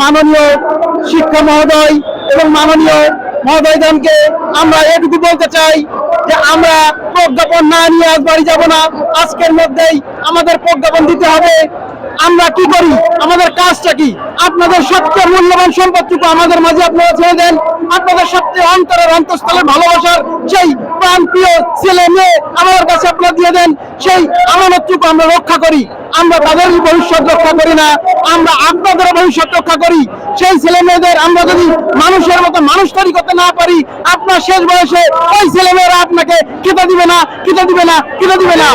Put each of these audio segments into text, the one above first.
মাননীয় শিক্ষা মহোদয় এবং মাননীয় মহোদয়গণকে আমরা এটুকু বলতে চাই যে আমরা প্রজ্ঞাপন না নিয়ে আজ বাড়ি যাব না। আজকের মধ্যেই আমাদের প্রজ্ঞাপন দিতে হবে। আমরা কি করি? আমাদের কাজটা কি? আপনাদের সবচেয়ে মূল্যবান সম্পদটুকু আমাদের মাঝে আপনারা ছেড়ে দেন। আপনাদের সবচেয়ে অন্তরের অন্তঃস্থলে ভালোবাসার সেই প্রাণ প্রিয় ছেলে মেয়ে আমাদের কাছে আপনারা দিয়ে দেন। সেই আমানতটুকু আমরা রক্ষা করি। আমরা তাদের ভবিষ্যৎ রক্ষা করি না। আমরা আপনাদের ভবিষ্যৎ রক্ষা করি। সেই ছেলে মেয়েদের আমরা যদি মানুষের মতো মানুষ তৈরি করতে না পারি, আপনার শেষ বয়সে ওই ছেলে মেয়েরা আপনাকে খেতে দিবে না, খেতে দিবে না, খেতে দিবে না।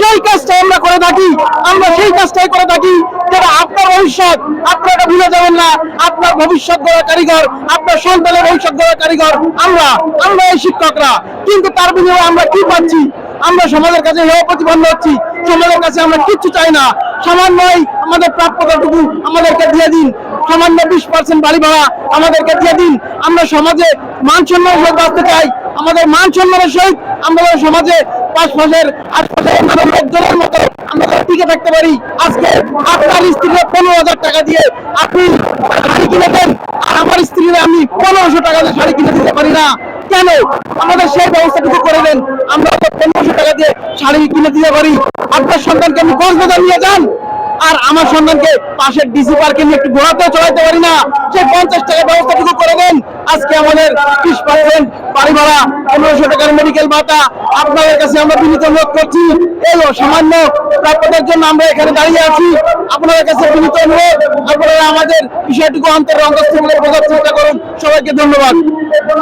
সেই কাজটা আমরা করে থাকি, আমরা সেই কাজটাই করে থাকি যেটা আপনার ভবিষ্যৎ আপনারা ভুলে যাবেন না। আপনার ভবিষ্যৎ গড়া কারিগর, আপনার সন্তানের ভবিষ্যৎ গড়া কারিগর আমরা আমরা এই শিক্ষকরা। কিন্তু তার বিনিময়ে আমরা কি পাচ্ছি? আমরা সমাজের কাছে হেয় প্রতিপন্ন হচ্ছি। সমাজের কাছে আমরা কিচ্ছু চাই না। সামান্যই আমাদের প্রাপ্যতাটুকু আমাদেরকে দিয়ে দিন। সামান্য বিশ পার্সেন্ট বাড়ি ভাড়া আমাদেরকে দিয়ে দিন। আমরা সমাজে মান সম্মানের সহিত বাঁচতে চাই। আমাদের মান সম্মানের সহিত আমরা সমাজে পাঁচ মাসের আশপাশে লোকজনের মতো আমরা টিকে থাকতে পারি। আজকে আপনার স্ত্রীরা পনেরো হাজার টাকা দিয়ে আপনি শাড়ি কিনে দেন, আর আমার স্ত্রীরা আমি পনেরোশো টাকা দিয়ে শাড়ি কিনে দিতে পারি না। কেন? আমাদের সেই ব্যবস্থাটুকু করে দেন। আমরা পনেরোশো টাকা দিয়ে শাড়ি কিনে দিতে পারি। আপনার সন্তানকে আমি কক্সবাজার নিয়ে যান। আর আমার সন্তানকে পাশের ডিসি পার্কে নিয়ে একটু ঘোরাতেও চলাইতে পারি না। সেই পঞ্চাশ টাকা ব্যবস্থাটুকু করে দেন। আজকে আমাদের বিশ পার্সেন্ট বাড়ি ভাড়া, পনেরোশো টাকার মেডিকেল ভাতা। আপনাদের কাছে আমরা বিনীত অনুরোধ করছি, এই সামান্য প্রাপ্যতার জন্য আমরা এখানে দাঁড়িয়ে আছি। আপনাদের কাছে বিনীত অনুরোধ, আপনারা আমাদের বিষয়টুকু অন্তরের অন্তঃস্থলে বোঝার চেষ্টা করুন। সবাইকে ধন্যবাদ।